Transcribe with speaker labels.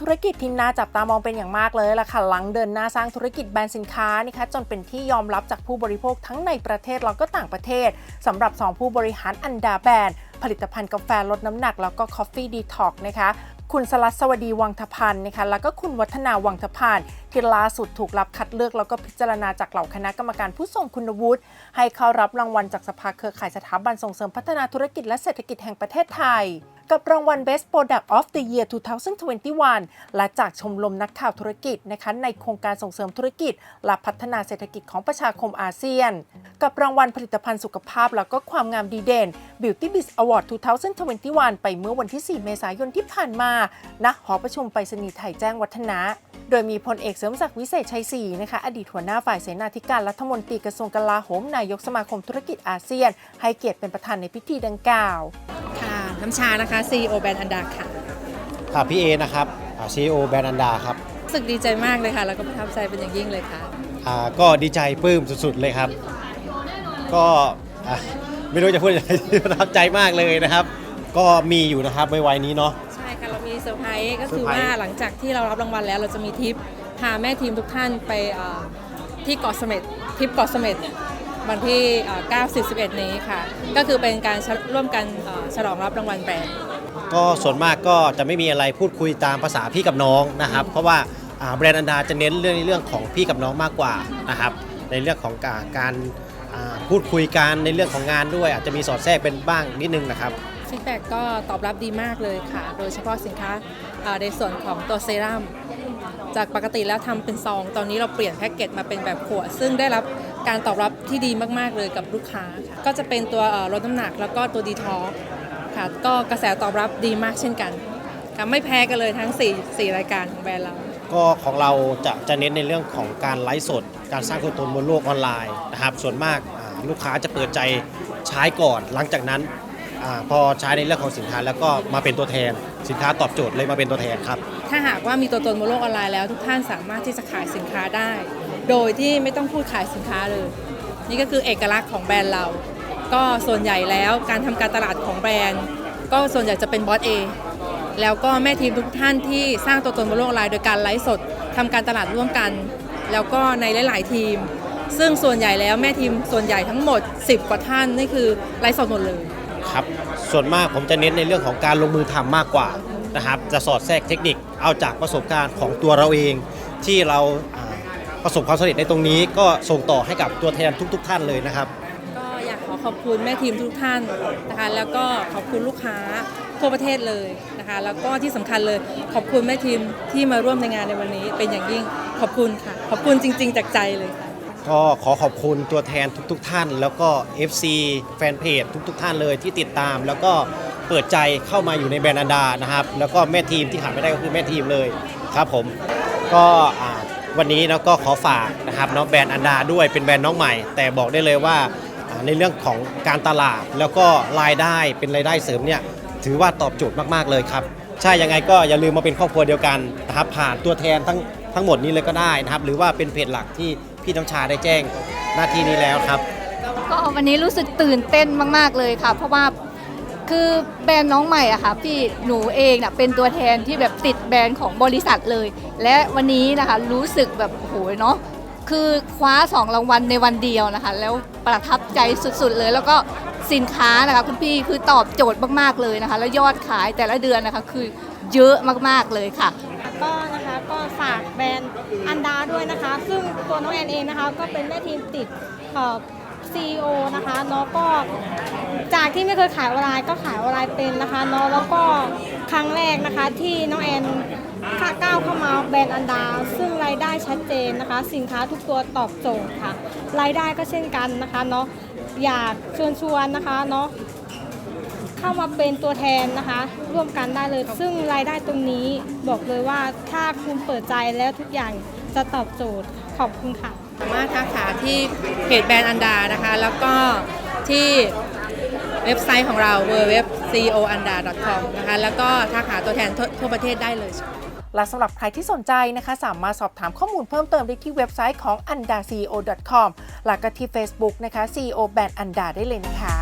Speaker 1: ธุรกิจที่น่าจับตามองเป็นอย่างมากเลยล่ะค่ะ หลังเดินหน้าสร้างธุรกิจแบรนด์สินค้านะคะจนเป็นที่ยอมรับจากผู้บริโภคทั้งในประเทศแล้วก็ต่างประเทศสำหรับ 2 ผู้บริหารอันดาแบรนด์ผลิตภัณฑ์กาแฟลดน้ำหนัก แล้วก็ Coffee Detox นะคะคุณสลัดสวัสดีวังทพันธ์นะคะแล้วก็คุณวัฒนาวังทพันธ์ที่ล่าสุดถูกรับคัดเลือก แล้วก็พิจารณาจากเหล่าคณะกรรมการผู้ทรงคุณวุฒิให้เข้ารับรางวัลจากสภาเครือข่ายสถาบันส่งเสริมพัฒนาธุรกิจและเศรษฐกิจแห่งประเทศไทยกับรางวัล Best Product of the Year 2021 และจากชมรมนักข่าวธุรกิจนะคะในโครงการส่งเสริมธุรกิจ และพัฒนาเศรษฐกิจของประชาคมอาเซียน กับรางวัลผลิตภัณฑ์สุขภาพ แล้วก็ความงามดีเด่น Beauty Biz Award 2021 ไปเมื่อวันที่ 4 เมษายนที่ผ่านมาณหอประชุมไปรษณีย์ไทยแจ้งวัฒนะโดยมีพลเอกเสริมศักดิ์วิเศษชัยศรีนะคะอดีตหัวหน้าฝ่ายเสนาธิการรัฐมนตรีกระทรวงกลาโหมนายกสมาคมธุรกิจอาเซียน ให้เกียรติเป็นประธานในพิธีดังกล่าว
Speaker 2: น้ำชานะคะ CEO แบรนด์อันดาค่ะ
Speaker 3: ค่ะพี่เอนะครับซีอีโอแบรนด์อันดาครับ
Speaker 2: รู้สึกดีใจมากเลยค่ะ แล้วก็ประทับใจเป็นอย่างยิ่งเลยค่ะ
Speaker 3: อ่าก็ดีใจปลื้มสุดๆเลยครับ ก็อะไม่รู้จะพูดยังไงประทับใจมากเลยนะครับ ก็มีอยู่นะครับไวัยๆนี้เนาะ
Speaker 2: ใช่ค่ะ เรามีเซอร์ไพรส์ก็คือ
Speaker 3: เซอร์ไพรส์
Speaker 2: ว่าหลังจากที่เรารับรางวัลแล้ว เราจะมีทริปพาแม่ทีมทุกท่านไปเอ่อที่เกาะเสม็ดทริปเกาะเสม็ดวันที่ เอ่อ9 10 11นี้ค่ะ ก็คือเป็นการฉลร่วมกันเอ่อฉลองรับรางวัลแบรนด์
Speaker 3: ก็ส่วนมากก็จะไม่มีอะไรพูดคุยตามภาษาพี่กับน้องนะครับ เพราะว่าอ่าแบรนด์อันดาจะเน้นเรื่องในเรื่องของพี่กับน้องมากกว่านะครับ ในเรื่องของการการอ่าพูดคุยกันในเรื่องของงานด้วย อาจจะมีสอดแทรกเป็นบ้างนิดนึงนะครับ
Speaker 2: ฟีดแบ็กก็ตอบรับดีมากเลยค่ะ โดยเฉพาะสินค้าเอ่อในส่วนของตัวเซรั่ม จากปกติแล้วทำเป็นซอง ตอนนี้เราเปลี่ยนแพ็กเกจมาเป็นแบบขวด ซึ่งได้รับการตอบรับที่ดีมาก ๆ เลยกับลูกค้า ก็จะเป็นตัวลดน้ำหนักแล้วก็ตัวดีท็อกค่ะก็กระแสตอบรับดีมากเช่นกันค่ะไม่แพ้กันเลยทั้ง 4 4 รายการของแบรนด์เรา
Speaker 3: ก็ของเราจะจะเน้นในเรื่องของการไลฟ์สด การสร้างตัวตนบนโลกออนไลน์นะครับส่วนมากลูกค้าจะเปิดใจใช้ก่อน หลังจากนั้น อาพอใช้ในเรื่องของสินค้าแล้วก็มาเป็นตัวแทน สินค้าตอบโจทย์เลยมาเป็นตัวแทนครับ
Speaker 2: ถ้าหากว่ามีตัวตนบนโลกออนไลน์แล้วทุกท่านสามารถที่จะขายสินค้าได้ โดยที่ไม่ต้องพูดขายสินค้าเลย นี่ก็คือเอกลักษณ์ของแบรนด์เรา ก็ส่วนใหญ่แล้วการทำการตลาดของแบรนด์ ก็ส่วนใหญ่จะเป็นบอสเอแล้วก็แม่ทีมทุกท่านที่สร้างตัวตนบนโลกออนไลน์โดยการไลฟ์สดทำการตลาดร่วมกัน แล้วก็ในหลาย ๆ ทีม ซึ่งส่วนใหญ่แล้วแม่ทีมส่วนใหญ่ทั้งหมด 10 กว่าท่านนี่คือไลฟ์สดหมดเลย
Speaker 3: ครับ ส่วนมากผมจะเน้นในเรื่องของการลงมือทำมากกว่านะครับ จะสอดแทรกเทคนิคเอาจากประสบการณ์ของตัวเราเอง ที่เราประสบความสำเร็จในตรงนี้ ก็ส่งต่อให้กับตัวแทนทุก ๆ ท่านเลยนะครับ
Speaker 2: ก็อยากขอขอบคุณแม่ทีมทุกท่านนะคะ แล้วก็ขอบคุณลูกค้าทั่วประเทศเลยนะคะ แล้วก็ที่สำคัญเลยขอบคุณแม่ทีมที่มาร่วมในงานในวันนี้เป็นอย่างยิ่งขอบคุณค่ะ ขอบคุณจริง ๆ จากใจเลยค่ะ
Speaker 3: ก็ขอขอบคุณตัวแทนทุก ๆ ท่าน แล้วก็ FC แฟนเพจทุก ๆ ท่านเลยที่ติดตาม แล้วก็เปิดใจเข้ามาอยู่ในแบรนด์อันดานะครับ แล้วก็แม่ทีมที่ขาดไม่ได้ก็คือแม่ทีมเลยครับผมก็อ่าวันนี้เราก็ขอฝากนะครับเนาะแบรนด์อันดาด้วยเป็นแบรนด์น้องใหม่ แต่บอกได้เลยว่าอ่าในเรื่องของการตลาดแล้วก็รายได้เป็นรายได้เสริมเนี่ยถือว่าตอบโจทย์มากๆเลยครับ ใช่ยังไงก็อย่าลืมมาเป็นครอบครัวเดียวกันนะครับผ่านตัวแทนทั้งทั้งหมดนี้เลยก็ได้นะครับ หรือว่าเป็นเพจหลักที่ พี่น้ำชาได้แจ้งหน้าที่นี้แล้วครับ
Speaker 4: ก็วันนี้รู้สึกตื่นเต้นมาก ๆ เลยค่ะ เพราะว่าคือแบรนด์น้องใหม่อะค่ะพี่หนูเองน่ะเป็นตัวแทนที่แบบติดแบรนด์ของบริษัทเลย และวันนี้นะคะรู้สึกแบบโอ้โหเนาะคือคว้าสองรางวัลในวันเดียวนะคะ แล้วประทับใจสุดๆเลย แล้วก็สินค้านะคะคุณพี่คือตอบโจทย์มากๆเลยนะคะ แล้วยอดขายแต่ละเดือนนะคะคือเยอะมากๆเลยค่ะ
Speaker 5: ก็นะคะก็ฝากแบรนด์อันดาด้วยนะคะ ซึ่งตัวน้องแอนเองนะคะก็เป็นแม่ทีมติดเอ่อ CEO นะคะเนาะก็จากที่ไม่เคยขายออนไลน์ก็ขายออนไลน์เป็นนะคะเนาะแล้วก็ครั้งแรกนะคะที่น้องแอนข้าก้าวเข้ามาแบรนด์อันดา ซึ่งรายได้ชัดเจนนะคะ สินค้าทุกตัวตอบโจทย์ค่ะ รายได้ก็เช่นกันนะคะเนาะอยากเชิญชวนนะคะเนาะ เข้ามาเป็นตัวแทนนะคะ ร่วมกันได้เลย ซึ่งรายได้ตรงนี้บอกเลยว่าถ้าคุณเปิดใจแล้วทุกอย่างจะตอบโจทย์ขอบคุณค่ะ
Speaker 2: สามารถทักหาที่เพจแบรนด์อันดานะคะ แล้วก็ที่เว็บไซต์ของเรา www.coanda.com นะคะ แล้วก็ทักหาตัวแทนทั่วทั่วประเทศได้เลย
Speaker 1: และสำหรับใครที่สนใจนะคะ สามารถสอบถามข้อมูลเพิ่มเติมได้ที่เว็บไซต์ของ andaceo.com แล้วก็ที่ Facebook นะคะ CEO Band Anda ได้เลยนะคะ